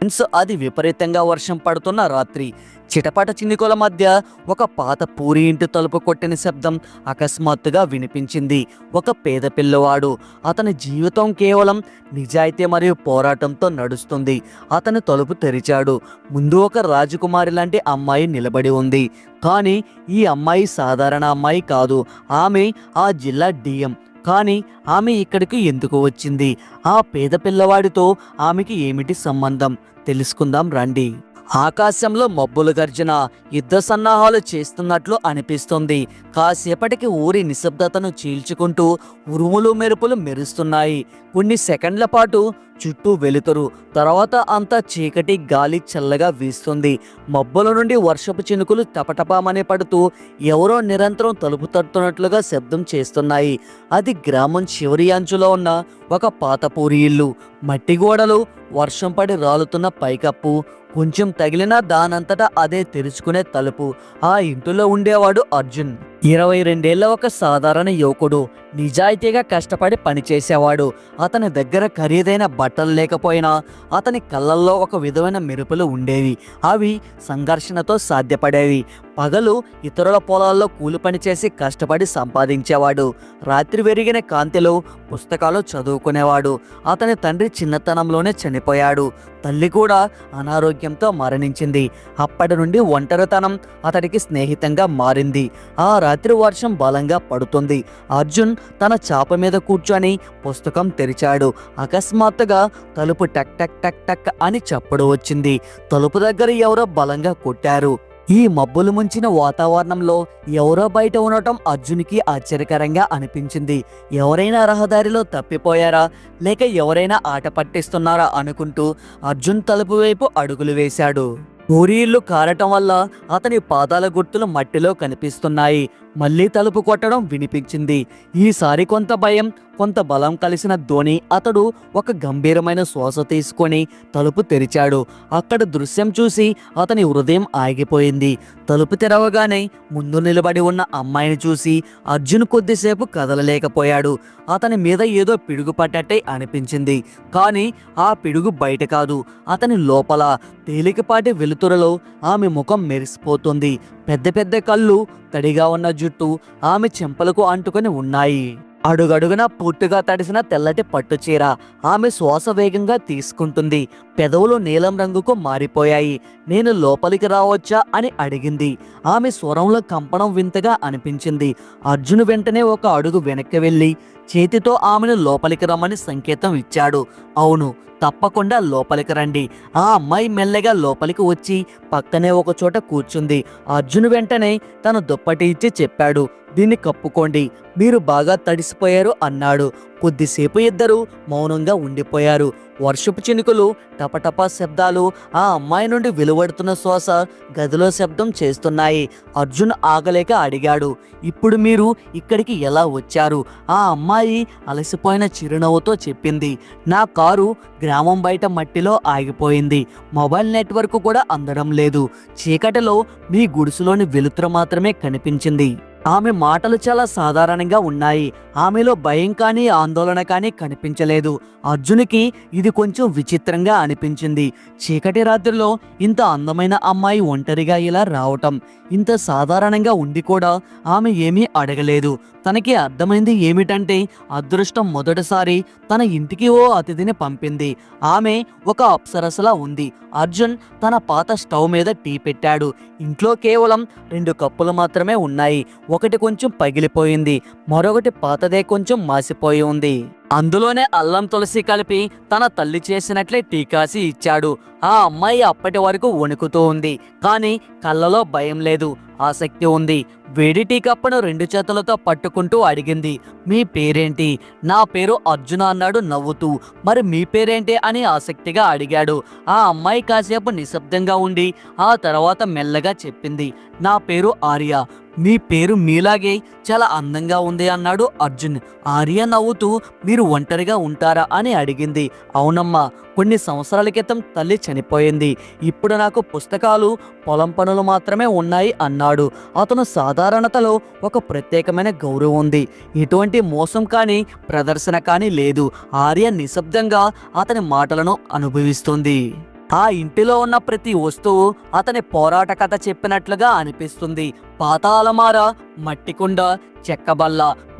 Friends అది విపరీతంగా వర్షం పడుతున్న రాత్రి. చిటపట చినుకుల మధ్య ఒక పాత పూరి ఇంటి తలుపు కొట్టిన శబ్దం అకస్మాత్తుగా వినిపించింది. ఒక పేద పిల్లవాడు. అతని జీవితం కేవలం నిజాయితీ మరియు పోరాటంతో నడుస్తుంది. అతను తలుపు తెరిచాడు. ముందు ఒక రాజకుమారి లాంటి అమ్మాయి నిలబడి ఉంది. కానీ ఈ అమ్మాయి సాధారణ అమ్మాయి కాదు. ఆమె ఆ జిల్లా డిఎం. కానీ ఆమె ఇక్కడికి ఎందుకు వచ్చింది? ఆ పేద పిల్లవాడితో ఆమెకి ఏమిటి సంబంధం? తెలుసుకుందాం రండి. ఆకాశంలో మబ్బులు గర్జన యుద్ధ సన్నాహాలు చేస్తున్నట్లు అనిపిస్తుంది. కాసేపటికి ఊరి నిశ్శబ్దతను చీల్చుకుంటూ ఉరుములు మెరుపులు మెరుస్తున్నాయి. కొన్ని సెకండ్ల పాటు చుట్టూ వెలుతురు. తర్వాత అంతా చీకటి గాలి చల్లగా వీస్తుంది. మబ్బుల నుండి వర్షపు చినుకులు టపటపామని పడుతూ ఎవరో నిరంతరం తలుపు తట్టున్నట్లుగా శబ్దం చేస్తున్నాయి. అది గ్రామం చివరి అంచులో ఉన్న ఒక పాతపూరి ఇల్లు. మట్టి గోడలు వర్షం పడి రాలుతున్న పైకప్పు కొంచెం తగిలినా దానంతటా అదే తెరుచుకునే తలుపు. ఆ ఇంటిలో ఉండేవాడు అర్జున్. ఇరవై రెండేళ్ళ ఒక సాధారణ యువకుడు నిజాయితీగా కష్టపడి పనిచేసేవాడు. అతని దగ్గర ఖరీదైన బట్టలు లేకపోయినా అతని కళ్ళల్లో ఒక విధమైన మెరుపులు ఉండేవి. అవి సంఘర్షణతో సాధ్యపడేవి. పగలు ఇతరుల పొలాల్లో కూలి పని చేసి కష్టపడి సంపాదించేవాడు. రాత్రి వెరిగిన కాంతిలో పుస్తకాలు చదువుకునేవాడు. అతని తండ్రి చిన్నతనంలోనే చనిపోయాడు. తల్లి కూడా అనారోగ్యంతో మరణించింది. అప్పటి నుండి ఒంటరితనం అతడికి స్నేహితంగా మారింది. ఆ రాత్రి వర్షం బలంగా పడుతుంది. అర్జున్ తన చాప మీద కూర్చొని పుస్తకం తెరిచాడు. అకస్మాత్తుగా తలుపు టక్ టక్ టక్ టక్ అని చప్పుడు వచ్చింది. తలుపు దగ్గర ఎవరో బలంగా కొట్టారు. ఈ మబ్బులు ముంచిన వాతావరణంలో ఎవరో బయట ఉండటం అర్జున్కి ఆశ్చర్యకరంగా అనిపించింది. ఎవరైనా రహదారిలో తప్పిపోయారా? లేక ఎవరైనా ఆట పట్టిస్తున్నారా అనుకుంటూ అర్జున్ తలుపు వైపు అడుగులు వేశాడు. ఊరిళ్ళు కారటం వల్ల అతని పాదాల గుర్తులు మట్టిలో కనిపిస్తున్నాయి. మళ్ళీ తలుపు కొట్టడం వినిపించింది. ఈసారి కొంత భయం కొంత బలం కలిసిన ధోని అతడు ఒక గంభీరమైన శ్వాస తీసుకొని తలుపు తెరిచాడు. అక్కడ దృశ్యం చూసి అతని హృదయం ఆగిపోయింది. తలుపు తెరవగానే ముందు నిలబడి ఉన్న అమ్మాయిని చూసి అర్జున్ కొద్దిసేపు కదలలేకపోయాడు. అతని మీద ఏదో పిడుగు పట్టట్టే అనిపించింది. కానీ ఆ పిడుగు బయట కాదు అతని లోపల తేలికపాటి వెలుతురలో ఆమె ముఖం మెరిసిపోతుంది. పెద్ద పెద్ద కళ్ళు తడిగా ఉన్న జుట్టు ఆమె చెంపలకు అంటుకొని ఉన్నాయి. అడుగడుగున పూర్తిగా తడిసిన తెల్లటి పట్టుచీర ఆమె శ్వాస వేగంగా తీసుకుంటుంది. పెదవులు నీలం రంగుకు మారిపోయాయి. నేను లోపలికి రావచ్చా అని అడిగింది. ఆమె స్వరంలో కంపనం వింతగా అనిపించింది. అర్జును వెంటనే ఒక అడుగు వెనక్కి వెళ్ళి చేతితో ఆమెను లోపలికి రమ్మని సంకేతం ఇచ్చాడు. అవును తప్పకుండా లోపలికి రండి. ఆ అమ్మాయి మెల్లగా లోపలికి వచ్చి పక్కనే ఒక చోట కూర్చుంది. అర్జున్ వెంటనే తన దుప్పటి ఇచ్చి చెప్పాడు. దీన్ని కప్పుకోండి. మీరు బాగా తడిసిపోయారు అన్నాడు. కొద్దిసేపు ఇద్దరు మౌనంగా ఉండిపోయారు. వర్షపు చినుకులు టపటపా శబ్దాలు ఆ అమ్మాయి నుండి వెలువడుతున్న శ్వాస గదిలో శబ్దం చేస్తున్నాయి. అర్జున్ ఆగలేక అడిగాడు. ఇప్పుడు మీరు ఇక్కడికి ఎలా వచ్చారు? ఆ అమ్మాయి అలసిపోయిన చిరునవ్వుతో చెప్పింది. నా కారు గ్రామం బయట మట్టిలో ఆగిపోయింది. మొబైల్ నెట్వర్క్ కూడా అందడం లేదు. చీకటిలో మీ గుడిసెలోని వెలుతురు మాత్రమే కనిపించింది. ఆమె మాటలు చాలా సాధారణంగా ఉన్నాయి. ఆమెలో భయం కానీ ఆందోళన కానీ కనిపించలేదు. అర్జునికి ఇది కొంచెం విచిత్రంగా అనిపించింది. చీకటి రాత్రిలో ఇంత అందమైన అమ్మాయి ఒంటరిగా ఇలా రావటం ఇంత సాధారణంగా ఉండి కూడా ఆమె ఏమీ అడగలేదు. తనకి అర్థమైంది ఏమిటంటే అదృష్టం మొదటిసారి తన ఇంటికి ఓ అతిథిని పంపింది. ఆమె ఒక అప్సరసలా ఉంది. అర్జున్ తన పాత స్టవ్ మీద టీ పెట్టాడు. ఇంట్లో కేవలం రెండు కప్పులు మాత్రమే ఉన్నాయి. ఒకటి కొంచెం పగిలిపోయింది. మరొకటి పాతదే కొంచెం మాసిపోయి ఉంది. అందులోనే అల్లం తులసి కలిపి తన తల్లి చేసినట్లే టీకాసి ఇచ్చాడు. ఆ అమ్మాయి అప్పటి వరకు వణుకుతూ ఉంది. కానీ కళ్ళలో భయం లేదు ఆసక్తి ఉంది. వేడి టీకప్పను రెండు చేతులతో పట్టుకుంటూ అడిగింది మీ పేరేంటి? నా పేరు అర్జున అన్నాడు నవ్వుతూ. మరి మీ పేరేంటి? అని ఆసక్తిగా అడిగాడు. ఆ అమ్మాయి కాసేపు నిశ్శబ్దంగా ఉండి ఆ తర్వాత మెల్లగా చెప్పింది నా పేరు ఆర్య. మీ పేరు మీలాగే చాలా అందంగా ఉంది అన్నాడు అర్జున్. ఆర్య నవ్వుతూ మీరు ఒంటరిగా ఉంటారా అని అడిగింది. అవునమ్మా కొన్ని సంవత్సరాల క్రితం తల్లి చనిపోయింది. ఇప్పుడు నాకు పుస్తకాలు పొలం పనులు మాత్రమే ఉన్నాయి అన్నాడు. అతను సాధారణతలో ఒక ప్రత్యేకమైన గౌరవం ఉంది. ఎటువంటి మోసం కానీ ప్రదర్శన కానీ లేదు. ఆర్య నిశ్శబ్దంగా అతని మాటలను అనుభవిస్తుంది. ఆ ఇంటిలో ఉన్న ప్రతి వస్తువు అతని పోరాట కథ చెప్పినట్లుగా అనిపిస్తుంది. పాత అలమార మట్టి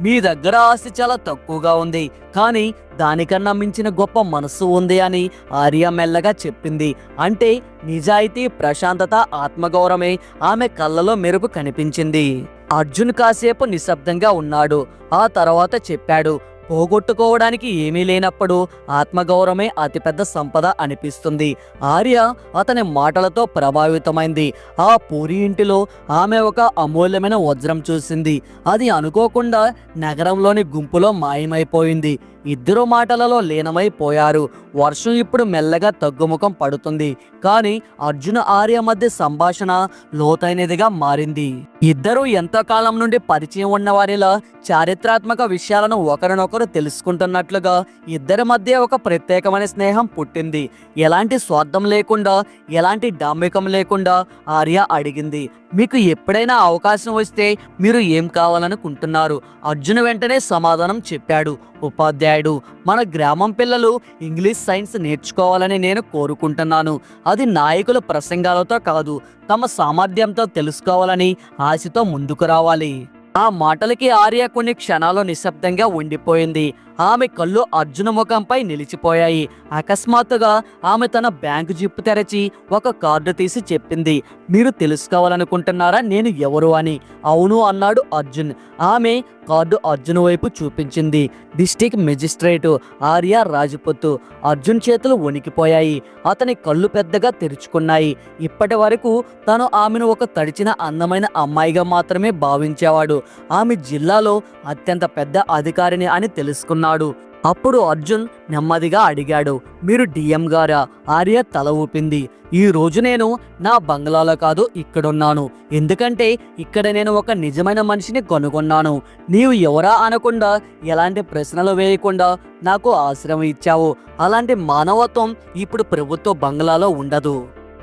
మీ దగ్గర ఆస్తి చాలా తక్కువగా ఉంది. కానీ దానికన్నా మించిన గొప్ప మనస్సు ఉంది అని ఆర్య మెల్లగా చెప్పింది. అంటే నిజాయితీ ప్రశాంతత ఆత్మగౌరవమే ఆమె కళ్ళలో మెరుపు కనిపించింది. అర్జున్ కాసేపు నిశ్శబ్దంగా ఉన్నాడు. ఆ తర్వాత చెప్పాడు పోగొట్టుకోవడానికి ఏమీ లేనప్పుడు ఆత్మగౌరవమే అతిపెద్ద సంపద అనిపిస్తుంది. ఆర్య అతని మాటలతో ప్రభావితమైంది. ఆ పూరి ఇంటిలో ఆమె ఒక అమూల్యమైన వజ్రం చూసింది. అది అనుకోకుండా నగరంలోని గుంపులో మాయమైపోయింది. ఇద్దరు మాటలలో లీనమైపోయారు. వర్షం ఇప్పుడు మెల్లగా తగ్గుముఖం పడుతుంది. కానీ అర్జున ఆర్య మధ్య సంభాషణ లోతైనదిగా మారింది. ఇద్దరు ఎంతో కాలం నుండి పరిచయం ఉన్నవారిలా చారిత్రాత్మక విషయాలను ఒకరినొకరు తెలుసుకుంటున్నట్లుగా ఇద్దరి మధ్య ఒక ప్రత్యేకమైన స్నేహం పుట్టింది. ఎలాంటి స్వార్థం లేకుండా ఎలాంటి డాంబికం లేకుండా ఆర్య అడిగింది. మీకు ఎప్పుడైనా అవకాశం వస్తే మీరు ఏం కావాలనుకుంటున్నారు? అర్జున్ వెంటనే సమాధానం చెప్పాడు. ఉపాధ్యాయుడు మన గ్రామం పిల్లలు ఇంగ్లీష్ సైన్స్ నేర్చుకోవాలని నేను కోరుకుంటున్నాను. అది నాయకుల ప్రసంగాలతో కాదు తమ సామర్థ్యంతో తెలుసుకోవాలని ఆశతో ముందుకు రావాలి. ఆ మాటలకి ఆర్య కొన్ని క్షణాలు నిశ్శబ్దంగా ఉండిపోయింది. ఆమె కళ్ళు అర్జున ముఖంపై నిలిచిపోయాయి. అకస్మాత్తుగా ఆమె తన బ్యాంకు జిప్పు తెరచి ఒక కార్డు తీసి చెప్పింది. మీరు తెలుసుకోవాలనుకుంటున్నారా? నేను ఎవరు అని. అవును అన్నాడు అర్జున్. ఆమె కార్డు అర్జున్ వైపు చూపించింది. డిస్టిక్ మెజిస్ట్రేట్ ఆర్య రాజపుత్తు అర్జున్ చేతులు వణికిపోయాయి. అతని కళ్ళు పెద్దగా తెరుచుకున్నాయి. ఇప్పటి వరకు తను ఆమెను ఒక తడిచిన అందమైన అమ్మాయిగా మాత్రమే భావించేవాడు. ఆమె జిల్లాలో అత్యంత పెద్ద అధికారిని అని తెలుసుకున్నాడు అప్పుడు అర్జున్ నెమ్మదిగా అడిగాడు మీరు డిఎం గారా? ఆర్య తల ఊపింది. ఈ రోజు నేను నా బంగ్లాలో కాదు ఇక్కడున్నాను. ఎందుకంటే ఇక్కడ నేను ఒక నిజమైన మనిషిని కనుగొన్నాను. నీవు ఎవరా అనకుండా ఎలాంటి ప్రశ్నలు వేయకుండా నాకు ఆశ్రయం ఇచ్చావు. అలాంటి మానవత్వం ఇప్పుడు ప్రభుత్వ బంగ్లాలో ఉండదు.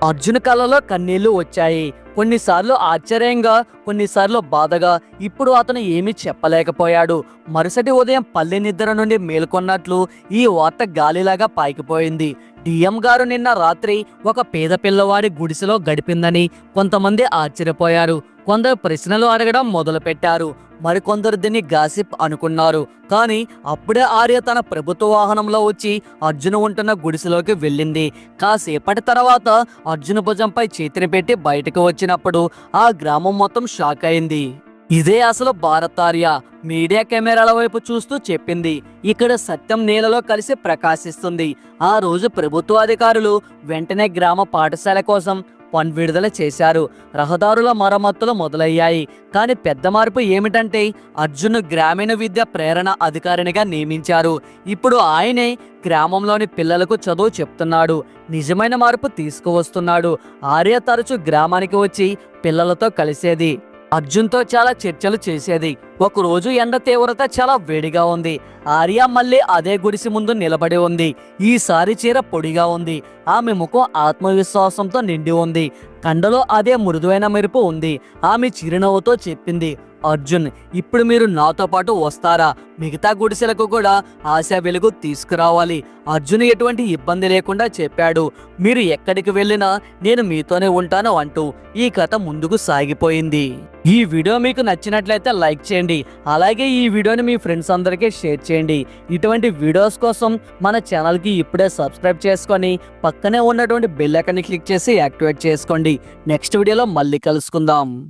అర్జున్ కళలో కన్నీళ్ళు వచ్చాయి. కొన్నిసార్లు ఆశ్చర్యంగా కొన్నిసార్లు బాధగా. ఇప్పుడు అతను ఏమీ చెప్పలేకపోయాడు. మరుసటి ఉదయం పల్లె నిద్ర నుండి మేల్కొన్నట్లు ఈ వార్త గాలిలాగా పాకిపోయింది. డిఎం గారు నిన్న రాత్రి ఒక పేద పిల్లవాడి గుడిసెలో గడిపిందని కొంతమంది ఆశ్చర్యపోయారు. కొందరు ప్రశ్నలు అడగడం మొదలుపెట్టారు. మరికొందరు దీన్ని గాసిప్ అనుకున్నారు. కానీ అప్పుడే ఆర్య తన ప్రభుత్వ వాహనంలో వచ్చి అర్జున్ ఉంటున్న గుడిసెలోకి వెళ్ళింది. కాసేపటి తర్వాత అర్జున్ భుజంపై చేతిని పెట్టి బయటకు వచ్చినప్పుడు ఆ గ్రామం మొత్తం షాక్ అయింది. ఇదే అసలు భారతార్య మీడియా కెమెరాల వైపు చూస్తూ చెప్పింది. ఇక్కడ సత్యం నీళ్ళలో కలిసి ప్రకాశిస్తుంది. ఆ రోజు ప్రభుత్వ అధికారులు వెంటనే గ్రామ పాఠశాల కోసం ఫండ్ విడుదల చేశారు. రహదారుల మరమ్మతులు మొదలయ్యాయి. కానీ పెద్ద మార్పు ఏమిటంటే అర్జున్ గ్రామీణ విద్య ప్రేరణ అధికారినిగా నియమించారు. ఇప్పుడు ఆయనే గ్రామంలోని పిల్లలకు చదువు చెప్తున్నాడు. నిజమైన మార్పు తీసుకువస్తున్నాడు. ఆర్య తరచు గ్రామానికి వచ్చి పిల్లలతో కలిసేది. అర్జున్తో చాలా చర్చలు చేసేది. ఒకరోజు ఎండ తీవ్రత చాలా వేడిగా ఉంది. ఆర్య మళ్ళీ అదే గుడిసి ముందు నిలబడి ఉంది. ఈసారి చీర పొడిగా ఉంది. ఆమె ముఖం ఆత్మవిశ్వాసంతో నిండి ఉంది. కండలో అదే మృదువైన మెరుపు ఉంది. ఆమె చిరునవ్వుతో చెప్పింది అర్జున్ ఇప్పుడు మీరు నాతో పాటు వస్తారా? మిగతా గుడిసెలకు కూడా ఆశా వెలుగు తీసుకురావాలి. అర్జున్ ఎటువంటి ఇబ్బంది లేకుండా చెప్పాడు మీరు ఎక్కడికి వెళ్ళినా నేను మీతోనే ఉంటాను అంటూ ఈ కథ ముందుకు సాగిపోయింది. ఈ వీడియో మీకు నచ్చినట్లయితే లైక్ చేయండి. అలాగే ఈ వీడియోని మీ ఫ్రెండ్స్ అందరికీ షేర్ చేయండి. ఇటువంటి వీడియోస్ కోసం మన ఛానల్కి ఇప్పుడే సబ్స్క్రైబ్ చేసుకొని పక్కనే ఉన్నటువంటి బెల్ ఐకాన్ని క్లిక్ చేసి యాక్టివేట్ చేసుకోండి. నెక్స్ట్ వీడియోలో మళ్ళీ కలుసుకుందాం.